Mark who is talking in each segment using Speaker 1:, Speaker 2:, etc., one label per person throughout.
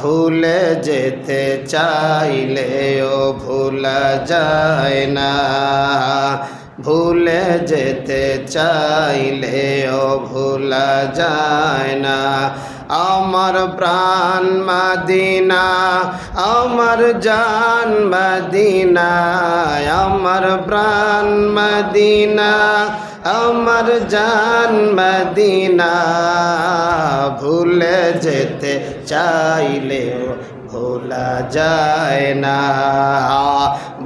Speaker 1: ভুলে যেতে চাইলে চাইলেও ভুলা যায় না। ভুলে যেতে চাইলে চাইলেও ভুলা যায় না। আমার প্রাণ মাদিনা, আমার জান মদিনা, আমার প্রাণ মদিনা আমার জান মদিনা ভুলে যেতে চাইলেও ভোলা যায় না।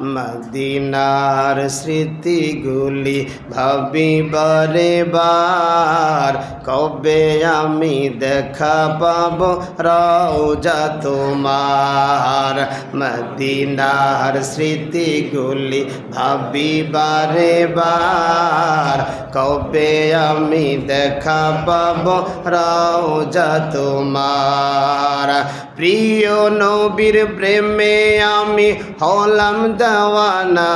Speaker 1: মদিনার স্মৃতিগুলি ভাবি বারে বার কবে আমি দেখা পাব রওজা তোমার? মদিনার স্মৃতিগুলি ভাবি বারে বার কবে আমি দেখা পাব রওজা তোমার? প্রিয় নবীর প্রেমে আমি হলাম দেওয়ানা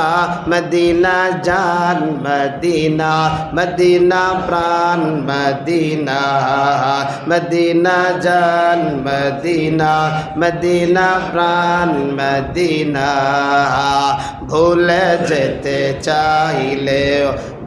Speaker 1: মদিনা জান মদিনা মদিনা প্রাণ মদিনা মদিনা জান মদিনা মদিনা প্রাণ মদিনা ভুলে যেতে চাইলেও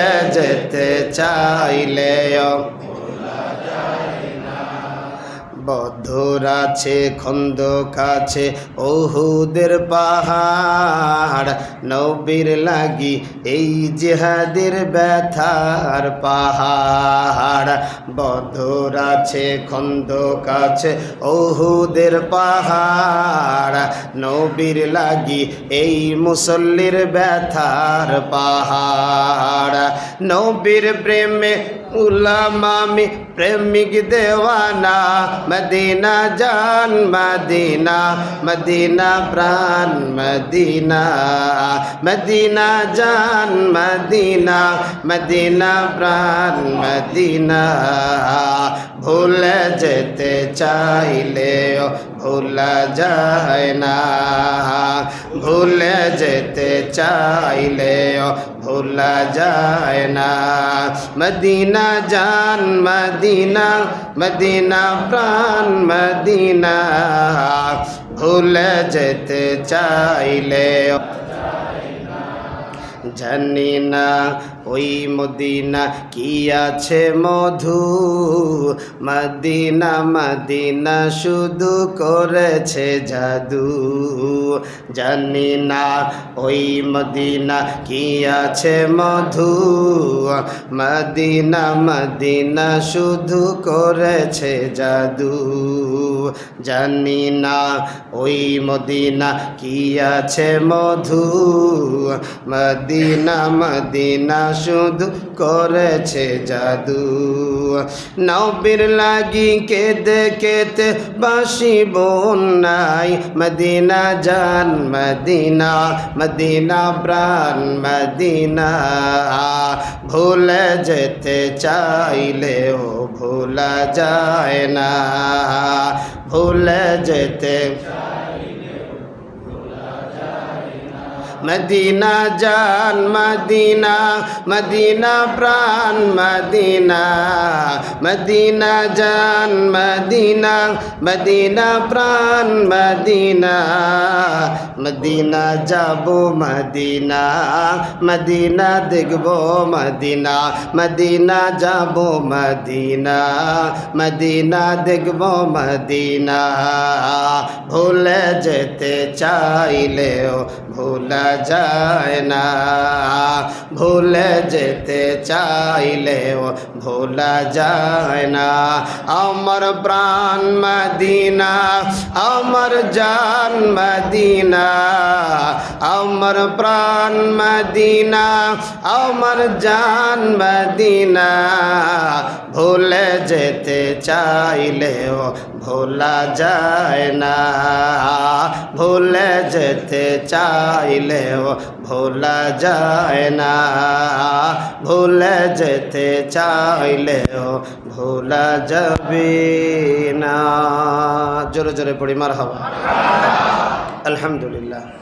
Speaker 1: ভুলে যেতে চাইলেও বদ্ধর আছে, খন্দক আছে, ওহুদের পাহাড়। নবীর লাগি এই জেহাদের ব্যথার পাহাড়। বদ্ধর আছে, খন্দক আছে, ওহুদের পাহাড়। নবীর লাগি এই মুসল্লির ব্যথার পাহাড়। নবীর প্রেমে উলামামি, প্রেমিক দেওয়ানা মদিনা জান মদিনা মদিনা প্রাণ মদিনা মদিনা জান মদিনা মদিনা প্রাণ মদিনা ভুলে যেতে চাইলেও ভুলা যায় না ভুলে যেতে চাইলেও ভুলা যায় না মদিনা জান মদিনা মদিনা প্রাণ মদিনা ভুলে যেতে চাইলেও জানি না, ওই মদিনা কি আছে মধু? মদিনা মদিনা শুধু করেছে জাদু। জানি না, ওই মদিনা কি আছে মধু? মদিনা মদিনা শুধু করেছে জাদু। জানি না ওই মদিনা কি আছে মধু? মদিনা মদিনা শুধু করেছে জাদু। নবীর লাগি কেতে কেতে বাসি নাই মদিনা জান, মদিনা মদিনা প্রাণ, মদিনা। ভুলে যেতে চাইলেও ভোলা যায় না। ভুলে যেতে। মদিনা জান মদিনা মদিনা প্রাণ মদিনা মদিনা জান মদিনা মদিনা প্রাণ মদিনা মদিনা যাব মদিনা মদিনা দেখব মদিনা মদিনা যাব মদিনা মদিনা দেখব মদিনা ভুলে যেতে চাইলেও ভোলা যায় না। ভুলে যেতে চাইলেও ভোলা যায় না। আমার প্রাণ মদিনা, আমার জান মদিনা, আমার প্রাণ মদিনা, আমার জান মদিনা। ভুলে যেতে চাইলেও ভোলা যায় না। ভুলে যেতে চাইলেও ভোলা যায় না। ভুলে যেতে চাইলেও ভোলা যাবে না। জোরে জোরে পড়ি মার হবা আলহামদুলিল্লাহ।